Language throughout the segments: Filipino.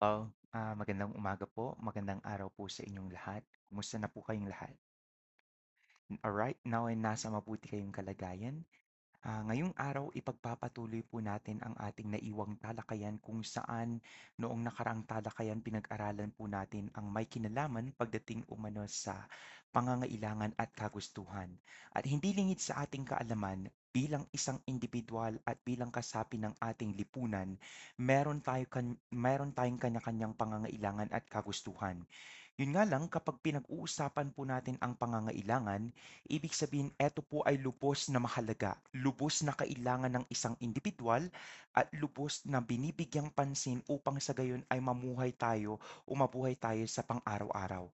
Oh, ah, magandang umaga po, magandang araw po sa inyong lahat. Kumusta na po kayong lahat? Alright, nawa'y nasa mabuti kayong kalagayan. Ah, ngayong araw, ipagpapatuloy po natin ang ating naiwang talakayan kung saan noong nakaraang talakayan pinag-aralan po natin ang may kinalaman pagdating umano sa pangangailangan at kagustuhan. At hindi lingid sa ating kaalaman, bilang isang individual at bilang kasapi ng ating lipunan, meron tayo kan meron tayong kanya-kanyang pangangailangan at kagustuhan. Yun nga lang, kapag pinag-uusapan po natin ang pangangailangan, ibig sabihin eto po ay lubos na mahalaga, lubos na kailangan ng isang individual at lubos na binibigyang pansin upang sa gayon ay mamuhay tayo o mabuhay tayo sa pang-araw-araw.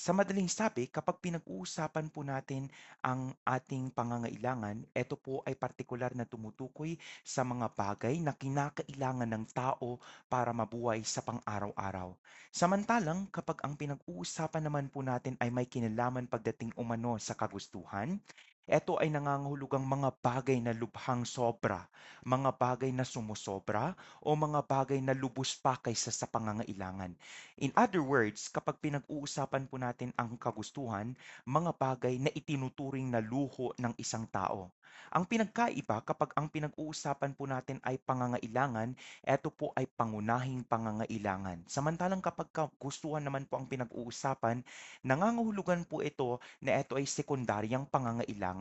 Sa madaling sabi, kapag pinag-uusapan po natin ang ating pangangailangan, ito po ay partikular na tumutukoy sa mga bagay na kinakailangan ng tao para mabuhay sa pang-araw-araw. Samantalang, kapag ang pinag-uusapan naman po natin ay may kinalaman pagdating umano sa kagustuhan, ito ay nangangahulugang mga bagay na lubhang sobra, mga bagay na sumusobra, o mga bagay na lubos pa kaysa sa pangangailangan. In other words, kapag pinag-uusapan po natin ang kagustuhan, mga bagay na itinuturing na luho ng isang tao. Ang pinagkaiba kapag ang pinag-uusapan po natin ay pangangailangan, eto po ay pangunahing pangangailangan. Samantalang kapag kagustuhan naman po ang pinag-uusapan, nangangahulugan po ito na ito ay sekundaryang pangangailangan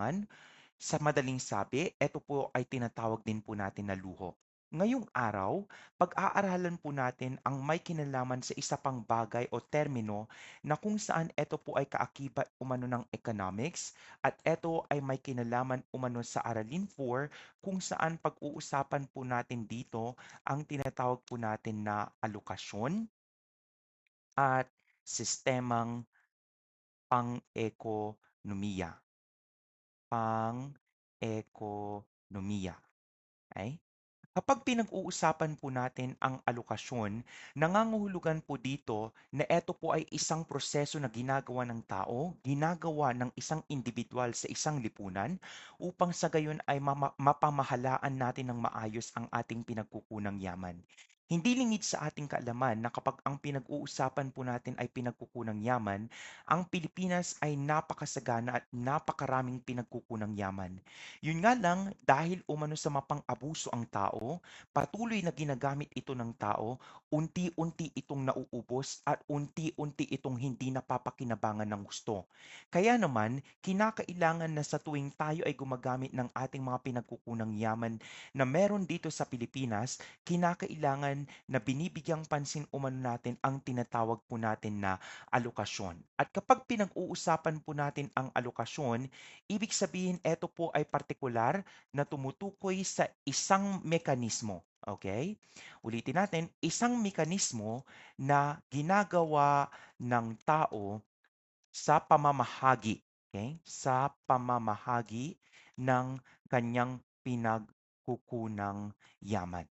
sa madaling sabi, ito po ay tinatawag din po natin na luho. Ngayong araw, pag-aaralan po natin ang may kinalaman sa isa pang bagay o termino na kung saan ito po ay kaakibat umano ng economics at ito ay may kinalaman umano sa Aralin 4 kung saan pag-uusapan po natin dito ang tinatawag po natin na alokasyon at sistemang pang-ekonomiya pang-ekonomiya. Ay? Kapag pinag-uusapan po natin ang alokasyon, nangangahulugan po dito na ito po ay isang proseso na ginagawa ng tao, ginagawa ng isang individual sa isang lipunan upang sa gayon ay mapamahalaan natin ng maayos ang ating pinagkukunang yaman. Hindi lingid sa ating kaalaman na kapag ang pinag-uusapan po natin ay pinagkukunang yaman, ang Pilipinas ay napakasagana at napakaraming pinagkukunang yaman. Yun nga lang, dahil umano sa mapang-abuso ang tao, patuloy na ginagamit ito ng tao, unti-unti itong nauubos at unti-unti itong hindi napapakinabangan ng gusto. Kaya naman, kinakailangan na sa tuwing tayo ay gumagamit ng ating mga pinagkukunang yaman na meron dito sa Pilipinas, kinakailangan na binibigyang pansin umano natin ang tinatawag po natin na alokasyon. At kapag pinag-uusapan po natin ang alokasyon, ibig sabihin ito po ay partikular na tumutukoy sa isang mekanismo. Okay? Ulitin natin, isang mekanismo na ginagawa ng tao sa pamamahagi, okay? Sa pamamahagi ng kanyang pinagkukunang yaman.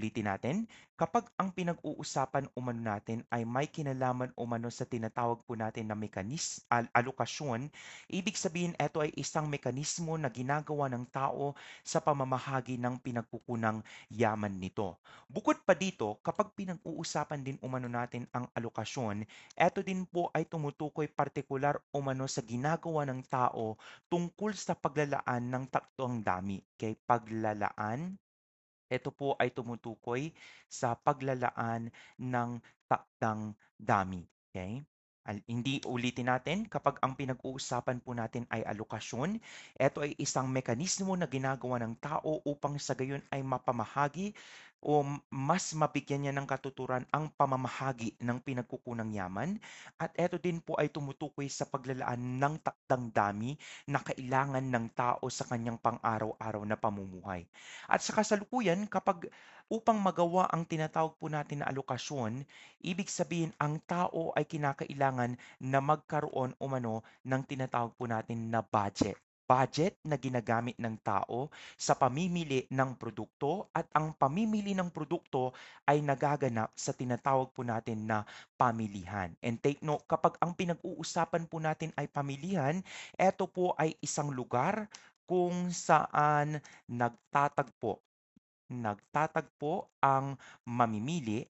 Ulitin natin, kapag ang pinag-uusapan umano natin ay may kinalaman umano sa tinatawag po natin na mekanis, al- alokasyon, ibig sabihin ito ay isang mekanismo na ginagawa ng tao sa pamamahagi ng pinagkukunang yaman nito. Bukod pa dito, kapag pinag-uusapan din umano natin ang alokasyon, ito din po ay tumutukoy partikular umano sa ginagawa ng tao tungkol sa paglalaan ng taktong dami. Okay? Paglalaan ito po ay tumutukoy sa paglalaan ng takdang dami. Okay? Al- hindi ulitin natin, kapag ang pinag-uusapan po natin ay alokasyon, ito ay isang mekanismo na ginagawa ng tao upang sa gayon ay mapamahagi o mas mabigyan niya ng katuturan ang pamamahagi ng pinagkukunang yaman. At ito din po ay tumutukoy sa paglalaan ng takdang dami na kailangan ng tao sa kanyang pang-araw-araw na pamumuhay. At sa kasalukuyan, kapag upang magawa ang tinatawag po natin na alokasyon, ibig sabihin ang tao ay kinakailangan na magkaroon umano ng tinatawag po natin na budget. Budget na ginagamit ng tao sa pamimili ng produkto at ang pamimili ng produkto ay nagaganap sa tinatawag po natin na pamilihan. And take note, kapag ang pinag-uusapan po natin ay pamilihan, ito po ay isang lugar kung saan nagtatagpo nagtatagpo ang mamimili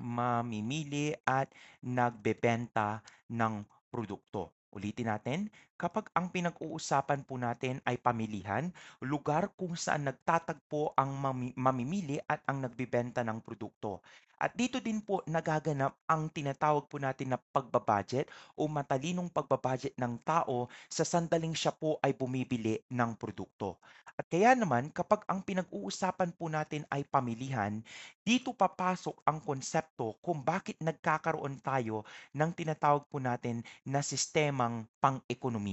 mamimili at nagbebenta ng produkto. Ulitin natin, kapag ang pinag-uusapan po natin ay pamilihan, lugar kung saan nagtatagpo ang mami- mamimili at ang nagbebenta ng produkto. At dito din po nagaganap ang tinatawag po natin na pagbabudget o matalinong pagbabudget ng tao sa sandaling siya po ay bumibili ng produkto. At kaya naman kapag ang pinag-uusapan po natin ay pamilihan, dito papasok ang konsepto kung bakit nagkakaroon tayo ng tinatawag po natin na sistemang pang-ekonomiya.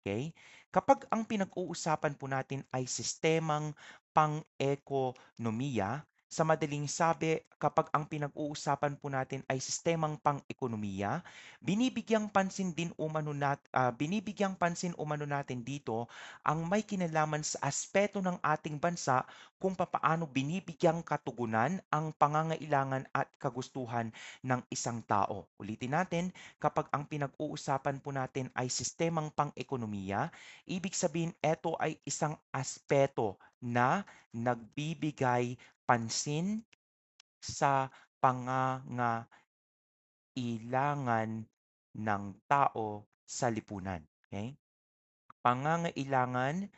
Okay? Kapag ang pinag-uusapan po natin ay sistemang pang-ekonomiya, sa madaling sabi, kapag ang pinag-uusapan po natin ay sistemang pang-ekonomiya, binibigyang pansin din umano nat, ah, binibigyang pansin umano natin dito ang may kinalaman sa aspeto ng ating bansa kung papaano binibigyang katugunan ang pangangailangan at kagustuhan ng isang tao. Ulitin natin, kapag ang pinag-uusapan po natin ay sistemang pang-ekonomiya, ibig sabihin ito ay isang aspeto na nagbibigay pansin sa pangangailangan ng tao sa lipunan. Okay? Pangangailangan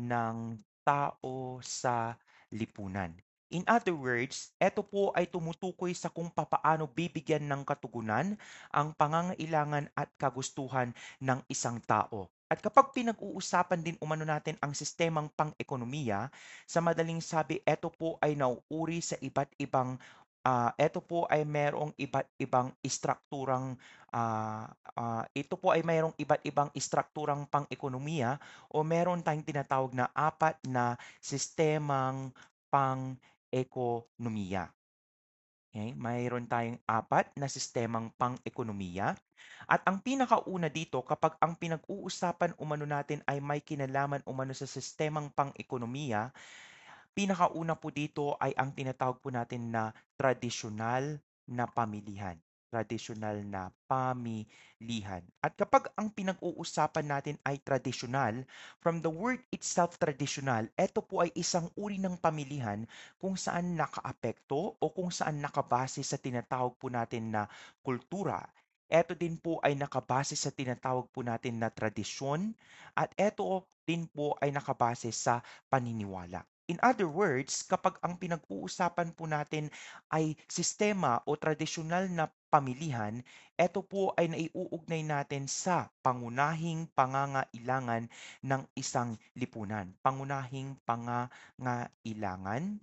ng tao sa lipunan. In other words, ito po ay tumutukoy sa kung papaano bibigyan ng katugunan ang pangangailangan at kagustuhan ng isang tao. At kapag pinag-uusapan din umano natin ang sistemang pang-ekonomiya, sa madaling sabi, ito po ay nauuri sa iba't ibang ah, ito po ay merong iba't ibang istrukturang ah, ah, ito po ay mayroong iba't ibang istrukturang pang-ekonomiya o meron tayong tinatawag na apat na sistemang pang-ekonomiya. Okay? Mayroon tayong apat na sistemang pang-ekonomiya. At ang pinakauna dito, kapag ang pinag-uusapan umano natin ay may kinalaman umano sa sistemang pang-ekonomiya, Pinakauna po dito ay ang tinatawag po natin na tradisyonal na pamilihan. Tradisyonal na pamilihan. At kapag ang pinag-uusapan natin ay tradisyonal, from the word itself tradisyonal, ito po ay isang uri ng pamilihan kung saan nakaapekto o kung saan nakabase sa tinatawag po natin na kultura. Ito din po ay nakabase sa tinatawag po natin na tradisyon at ito din po ay nakabase sa paniniwala. In other words, kapag ang pinag-uusapan po natin ay sistema o tradisyonal na pamilihan, ito po ay naiuugnay natin sa pangunahing pangangailangan ng isang lipunan. Pangunahing pangangailangan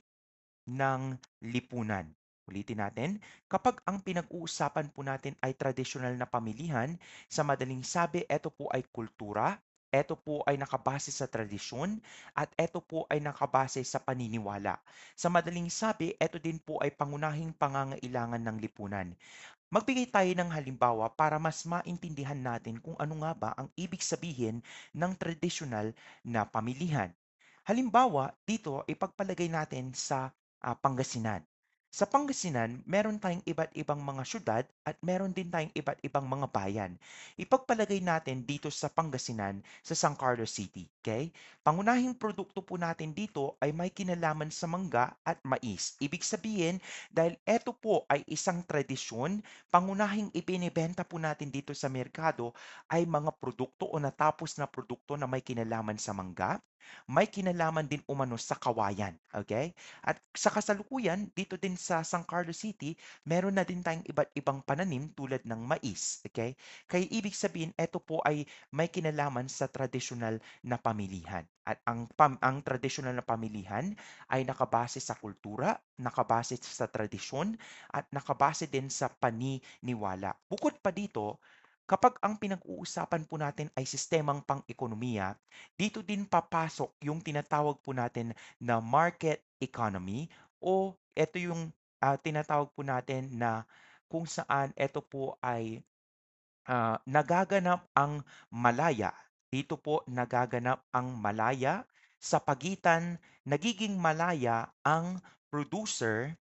ng lipunan. Ulitin natin, kapag ang pinag-uusapan po natin ay tradisyonal na pamilihan, sa madaling sabi, ito po ay kultura, ito po ay nakabase sa tradisyon at ito po ay nakabase sa paniniwala. Sa madaling sabi, ito din po ay pangunahing pangangailangan ng lipunan. Magbigay tayo ng halimbawa para mas maintindihan natin kung ano nga ba ang ibig sabihin ng tradisyonal na pamilihan. Halimbawa, dito ipagpalagay natin sa ah, Pangasinan. Sa Pangasinan, meron tayong iba't ibang mga syudad at meron din tayong iba't ibang mga bayan. Ipagpalagay natin dito sa Pangasinan sa San Carlos City. Okay? Pangunahing produkto po natin dito ay may kinalaman sa mangga at mais. Ibig sabihin, dahil ito po ay isang tradisyon, pangunahing ibinibenta po natin dito sa merkado ay mga produkto o natapos na produkto na may kinalaman sa mangga, may kinalaman din umano sa kawayan. Okay? At sa kasalukuyan, dito din sa San Carlos City, meron na din tayong iba't ibang pananim tulad ng mais. Okay? Kaya ibig sabihin, ito po ay may kinalaman sa tradisyonal na pamilihan. At ang, pam, ang tradisyonal na pamilihan ay nakabase sa kultura, nakabase sa tradisyon, at nakabase din sa paniniwala. Bukod pa dito, Kapag ang pinag-uusapan po natin ay sistemang pang-ekonomiya, dito din papasok yung tinatawag po natin na market economy o ito yung ah, tinatawag po natin na kung saan ito po ay ah, nagaganap ang malaya. Dito po nagaganap ang malaya sa pagitan nagiging malaya ang producer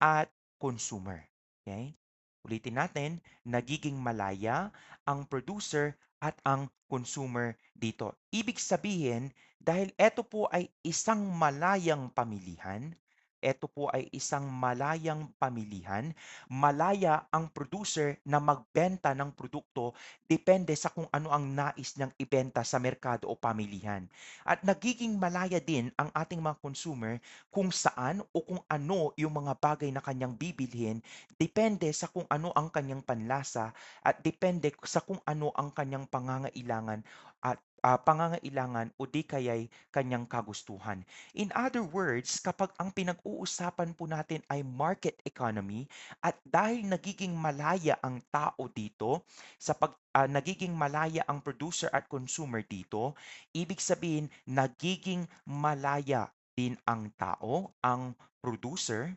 at consumer. Okay? Ulitin natin, nagiging malaya ang producer at ang consumer dito. Ibig sabihin, dahil ito po ay isang malayang pamilihan, ito po ay isang malayang pamilihan. Malaya ang producer na magbenta ng produkto depende sa kung ano ang nais niyang ibenta sa merkado o pamilihan. At nagiging malaya din ang ating mga consumer kung saan o kung ano yung mga bagay na kanyang bibilhin depende sa kung ano ang kanyang panlasa at depende sa kung ano ang kanyang pangangailangan at ah, pangangailangan o di kaya'y kanyang kagustuhan. In other words, kapag ang pinag-uusapan po natin ay market economy at dahil nagiging malaya ang tao dito, sa pag ah, nagiging malaya ang producer at consumer dito, ibig sabihin nagiging malaya din ang tao, ang producer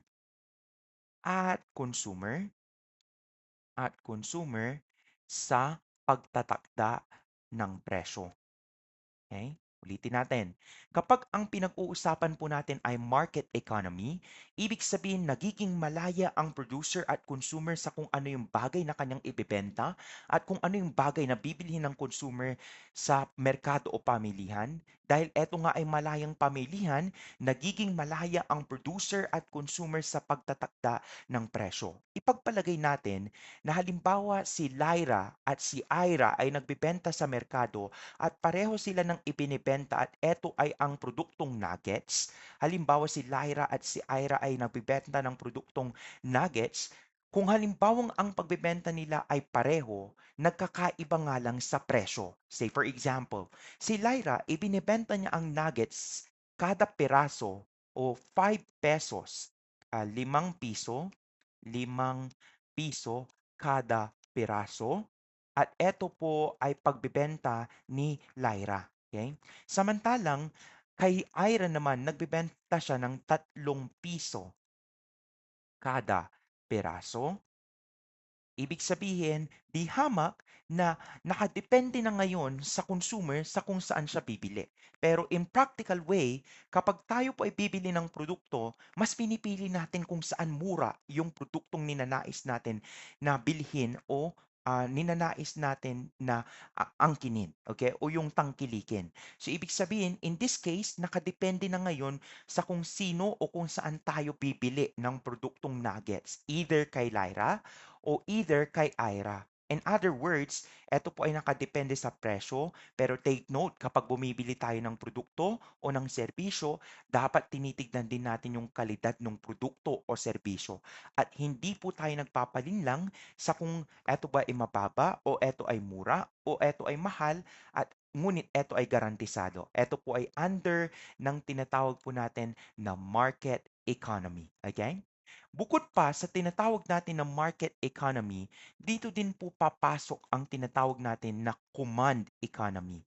at consumer at consumer sa pagtatakda ng presyo. Okay? Ulitin natin. Kapag ang pinag-uusapan po natin ay market economy, ibig sabihin nagiging malaya ang producer at consumer sa kung ano yung bagay na kanyang ibebenta at kung ano yung bagay na bibilhin ng consumer sa merkado o pamilihan. Dahil eto nga ay malayang pamilihan, nagiging malaya ang producer at consumer sa pagtatakda ng presyo. Ipagpalagay natin na halimbawa si Lyra at si Ira ay nagbebenta sa merkado at pareho sila ng ibinibenta at eto ay ang produktong nuggets. Halimbawa si Lyra at si Ira ay nagbebenta ng produktong nuggets. Kung halimbawang ang pagbebenta nila ay pareho, nagkakaiba nga lang sa presyo. Say for example, si Lyra, ibinebenta niya ang nuggets kada peraso o 5 pesos, ah, 5 piso, 5 piso kada peraso. At eto po ay pagbebenta ni Lyra. Okay? Samantalang, kay Ira naman, nagbebenta siya ng 3 piso kada peraso. Ibig sabihin, di hamak na nakadepende na ngayon sa consumer sa kung saan siya bibili. Pero in practical way, kapag tayo po ay bibili ng produkto, mas pinipili natin kung saan mura yung produktong ninanais natin na bilhin o ah, ninanais natin na ah, angkinin, okay? O yung tangkilikin. So ibig sabihin, in this case, nakadepende na ngayon sa kung sino o kung saan tayo bibili ng produktong nuggets. Either kay Lyra o either kay Ira. In other words, ito po ay nakadepende sa presyo, pero take note, kapag bumibili tayo ng produkto o ng serbisyo, dapat tinitignan din natin yung kalidad ng produkto o serbisyo. At hindi po tayo nagpapalinlang sa kung ito ba ay mababa o ito ay mura o ito ay mahal at ngunit ito ay garantisado. Ito po ay under ng tinatawag po natin na market economy. Okay? Bukod pa sa tinatawag natin na market economy, dito din po papasok ang tinatawag natin na command economy.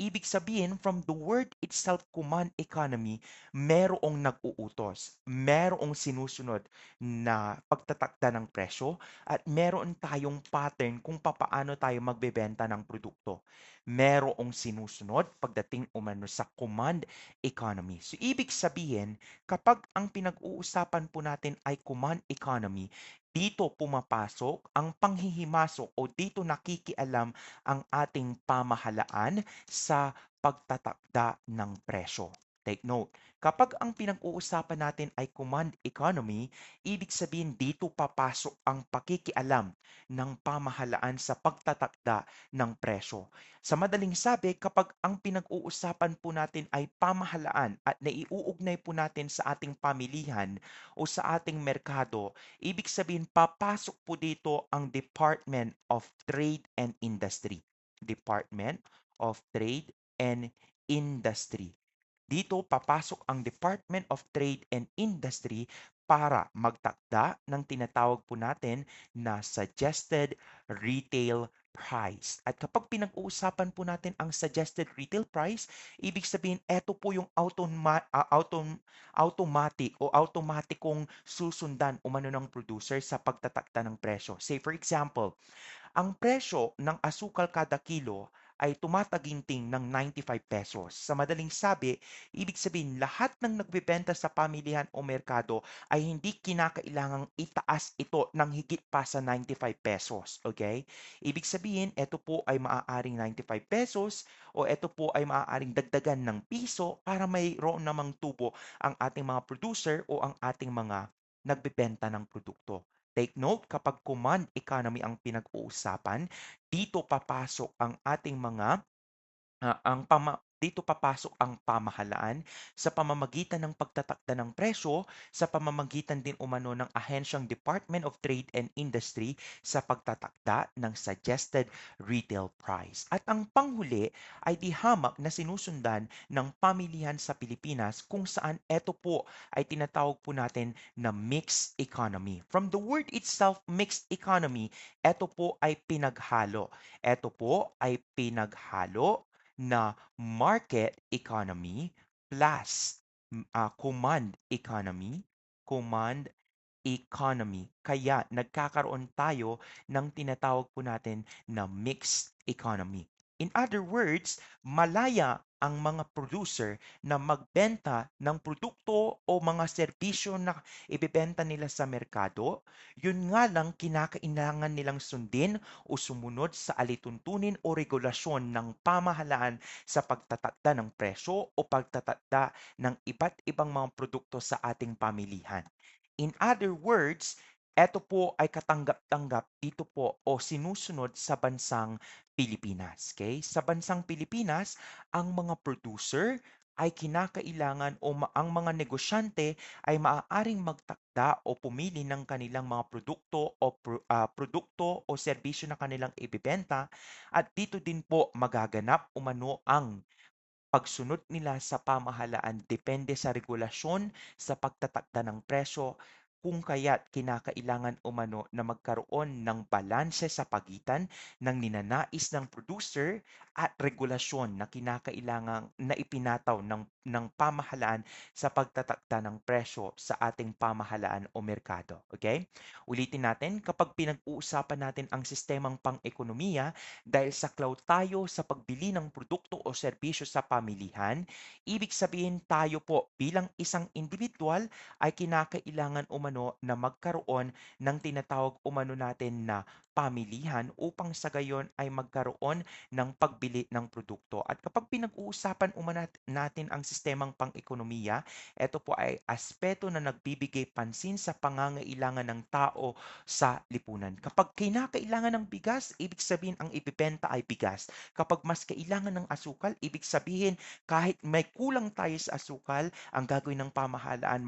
Ibig sabihin, from the word itself, command economy, merong nag-uutos, merong sinusunod na pagtatakda ng presyo, at meron tayong pattern kung papaano tayo magbebenta ng produkto. Merong sinusunod pagdating umano sa command economy. So, ibig sabihin, kapag ang pinag-uusapan po natin ay command economy, dito pumapasok ang panghihimasok o dito nakikialam ang ating pamahalaan sa pagtatakda ng presyo. Take note, kapag ang pinag-uusapan natin ay command economy, ibig sabihin dito papasok ang pakikialam ng pamahalaan sa pagtatakda ng presyo. Sa madaling sabi, kapag ang pinag-uusapan po natin ay pamahalaan at naiuugnay po natin sa ating pamilihan o sa ating merkado, ibig sabihin papasok po dito ang Department of Trade and Industry. Department of Trade and Industry. Dito papasok ang Department of Trade and Industry para magtakda ng tinatawag po natin na suggested retail price. At kapag pinag-uusapan po natin ang suggested retail price, ibig sabihin ito po yung automa- uh, autom- automatic o automatikong susundan umano ng producer sa pagtatakda ng presyo. Say for example, ang presyo ng asukal kada kilo ay tumataginting ng 95 pesos. Sa madaling sabi, ibig sabihin lahat ng nagbebenta sa pamilihan o merkado ay hindi kinakailangang itaas ito ng higit pa sa 95 pesos. Okay? Ibig sabihin, ito po ay maaaring 95 pesos o ito po ay maaaring dagdagan ng piso para mayroon namang tubo ang ating mga producer o ang ating mga nagbebenta ng produkto. Take note, kapag command economy ang pinag-uusapan, dito papasok ang ating mga Ah, ang pama dito papasok ang pamahalaan sa pamamagitan ng pagtatakda ng presyo, sa pamamagitan din umano ng ahensyang Department of Trade and Industry sa pagtatakda ng suggested retail price. At ang panghuli ay di hamak na sinusundan ng pamilihan sa Pilipinas kung saan ito po ay tinatawag po natin na mixed economy. From the word itself, mixed economy, ito po ay pinaghalo. Ito po ay pinaghalo na market economy plus ah, command economy, command economy. Kaya nagkakaroon tayo ng tinatawag po natin na mixed economy. In other words, malaya ang mga producer na magbenta ng produkto o mga serbisyo na ibebenta nila sa merkado, yun nga lang kinakailangan nilang sundin o sumunod sa alituntunin o regulasyon ng pamahalaan sa pagtatakda ng presyo o pagtatakda ng iba't ibang mga produkto sa ating pamilihan. In other words, eto po ay katanggap-tanggap dito po o sinusunod sa bansang Pilipinas. Okay? Sa bansang Pilipinas, ang mga producer ay kinakailangan o ang mga negosyante ay maaaring magtakda o pumili ng kanilang mga produkto o pro- ah, produkto o serbisyo na kanilang ibebenta at dito din po magaganap umano ang pagsunod nila sa pamahalaan depende sa regulasyon sa pagtatakda ng presyo kung kaya't kinakailangan umano na magkaroon ng balanse sa pagitan ng ninanais ng producer at regulasyon na kinakailangan na ipinataw ng, ng pamahalaan sa pagtatakda ng presyo sa ating pamahalaan o merkado. Okay? Ulitin natin, kapag pinag-uusapan natin ang sistemang pang-ekonomiya dahil sa cloud tayo sa pagbili ng produkto o serbisyo sa pamilihan, ibig sabihin tayo po bilang isang individual ay kinakailangan umano na magkaroon ng tinatawag umano natin na pamilihan upang sa gayon ay magkaroon ng pagbili ng produkto. At kapag pinag-uusapan umano natin ang sistemang pang-ekonomiya, ito po ay aspeto na nagbibigay pansin sa pangangailangan ng tao sa lipunan. Kapag kinakailangan ng bigas, ibig sabihin ang ibibenta ay bigas. Kapag mas kailangan ng asukal, ibig sabihin kahit may kulang tayo sa asukal, ang gagawin ng pamahalaan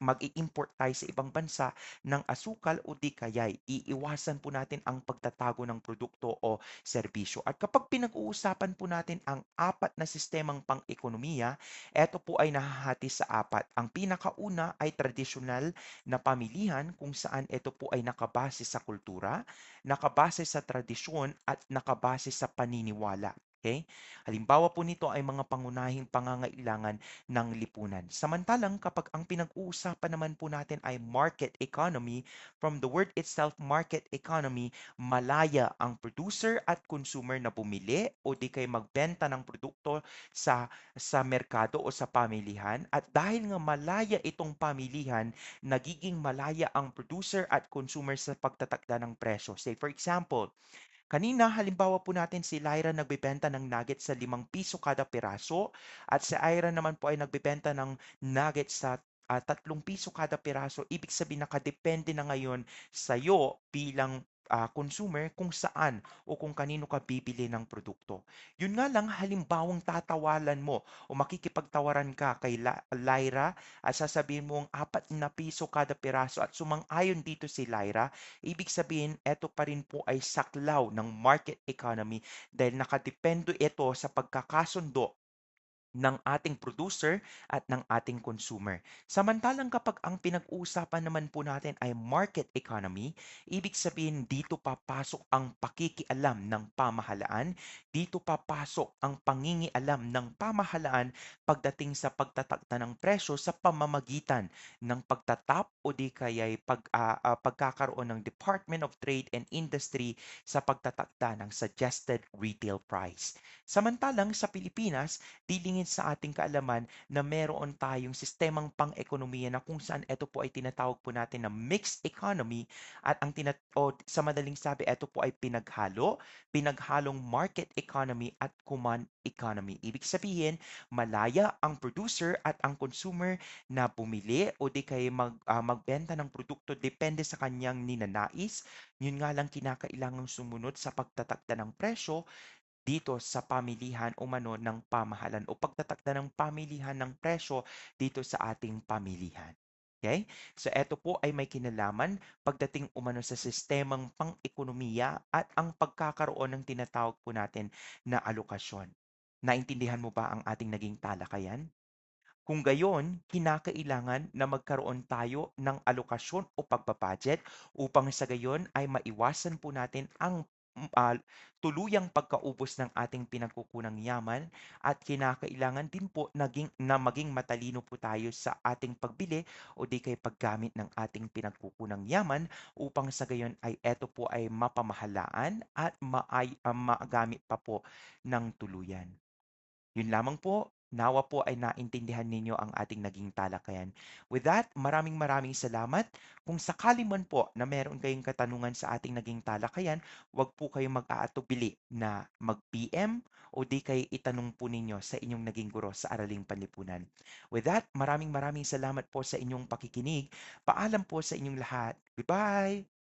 mag-i-import tayo sa ibang bansa ng asukal o di kaya'y iiwasan po natin ang pagtatago ng produkto o serbisyo. At kapag pinag-uusapan po natin ang apat na sistemang pang-ekonomiya, ito po ay nahahati sa apat. Ang pinakauna ay tradisyonal na pamilihan kung saan ito po ay nakabase sa kultura, nakabase sa tradisyon at nakabase sa paniniwala. Okay? Halimbawa po nito ay mga pangunahing pangangailangan ng lipunan. Samantalang kapag ang pinag-uusapan naman po natin ay market economy, from the word itself market economy, malaya ang producer at consumer na bumili o di kay magbenta ng produkto sa sa merkado o sa pamilihan at dahil nga malaya itong pamilihan, nagiging malaya ang producer at consumer sa pagtatakda ng presyo. Say for example, Kanina, halimbawa po natin si Lyra nagbebenta ng nuggets sa 5 piso kada piraso at si Ira naman po ay nagbebenta ng nuggets sa ah, 3 piso kada piraso. Ibig sabihin nakadepende na ngayon sa iyo bilang ah, consumer kung saan o kung kanino ka bibili ng produkto. Yun nga lang, halimbawang tatawalan mo o makikipagtawaran ka kay Lyra at sasabihin mo ang apat na piso kada piraso at sumang-ayon dito si Lyra, ibig sabihin, ito pa rin po ay saklaw ng market economy dahil nakadependo ito sa pagkakasundo ng ating producer at ng ating consumer. Samantalang kapag ang pinag-uusapan naman po natin ay market economy, ibig sabihin dito papasok ang pakikialam ng pamahalaan, dito papasok ang pangingialam ng pamahalaan pagdating sa pagtatakda ng presyo sa pamamagitan ng pagtatap o di kaya'y pag, ah, ah, pagkakaroon ng Department of Trade and Industry sa pagtatakda ng suggested retail price. Samantalang sa Pilipinas, dilingin sa ating kaalaman na meron tayong sistemang pang-ekonomiya na kung saan ito po ay tinatawag po natin na mixed economy at ang tinat o sa madaling sabi ito po ay pinaghalo, pinaghalong market economy at command economy. Ibig sabihin, malaya ang producer at ang consumer na bumili o di kaya mag, ah, magbenta ng produkto depende sa kanyang ninanais. Yun nga lang kinakailangang sumunod sa pagtatakda ng presyo dito sa pamilihan umano ng pamahalan o pagtatakda ng pamilihan ng presyo dito sa ating pamilihan. Okay? So ito po ay may kinalaman pagdating umano sa sistemang pang-ekonomiya at ang pagkakaroon ng tinatawag po natin na alokasyon. Naintindihan mo ba ang ating naging talakayan? Kung gayon, kinakailangan na magkaroon tayo ng alokasyon o pagbabudget upang sa gayon ay maiwasan po natin ang ah, tuluyang pagkaubos ng ating pinagkukunang yaman at kinakailangan din po naging, na maging matalino po tayo sa ating pagbili o di kay paggamit ng ating pinagkukunang yaman upang sa gayon ay eto po ay mapamahalaan at maay, ah, magamit pa po ng tuluyan. Yun lamang po. Nawa po ay naintindihan ninyo ang ating naging talakayan. With that, maraming maraming salamat. Kung sakali man po na meron kayong katanungan sa ating naging talakayan, huwag po kayong mag-aatubili na mag-PM o di kay itanong po ninyo sa inyong naging guro sa Araling Panlipunan. With that, maraming maraming salamat po sa inyong pakikinig. Paalam po sa inyong lahat. Goodbye!